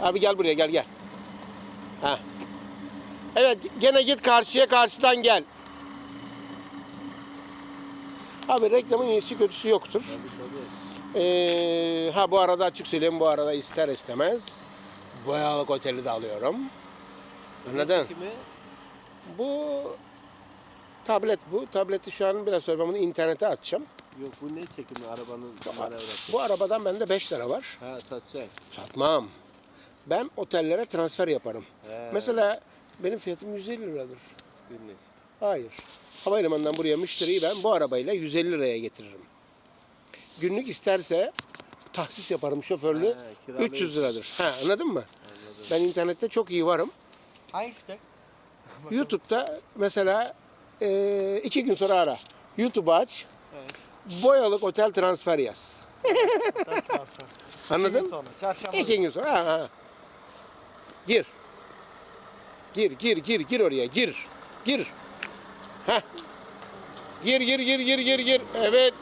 Abi gel buraya gel gel. Ha. Evet gene git karşıya karşıdan gel. Abi reklamın iyisi kötüsü yoktur. Ee, ha bu arada açık söyleyeyim bu arada ister istemez Boyalık Oteli de alıyorum. Anladın? Bu tablet bu. Tableti şu an biraz sonra ben bunu internete açacağım. Yok bu ne çekimi arabanın manevrası? Bu arabadan bende 5 lira var. Ha satacak. Satmam. Ben otellere transfer yaparım. He, Mesela benim fiyatım 150 liradır. günlük. Hayır. Havalimanından buraya müşteriyi ben bu arabayla 150 liraya getiririm. Günlük isterse tahsis yaparım şoförlü. He, kiralayıp- 300 liradır. Ha, anladın mı? Anladım. Ben internette çok iyi varım. Hangisi de? YouTube'da mesela e, iki gün sonra ara. YouTube'u aç. Evet. Boyalık otel transfer yaz. Anladın? İki gün sonra. Çarşamba. İki gün sonra. Ha, ha. Gir. Gir, gir, gir, gir oraya. Gir. Gir. Heh. Gir, gir, gir, gir, gir, gir. Evet.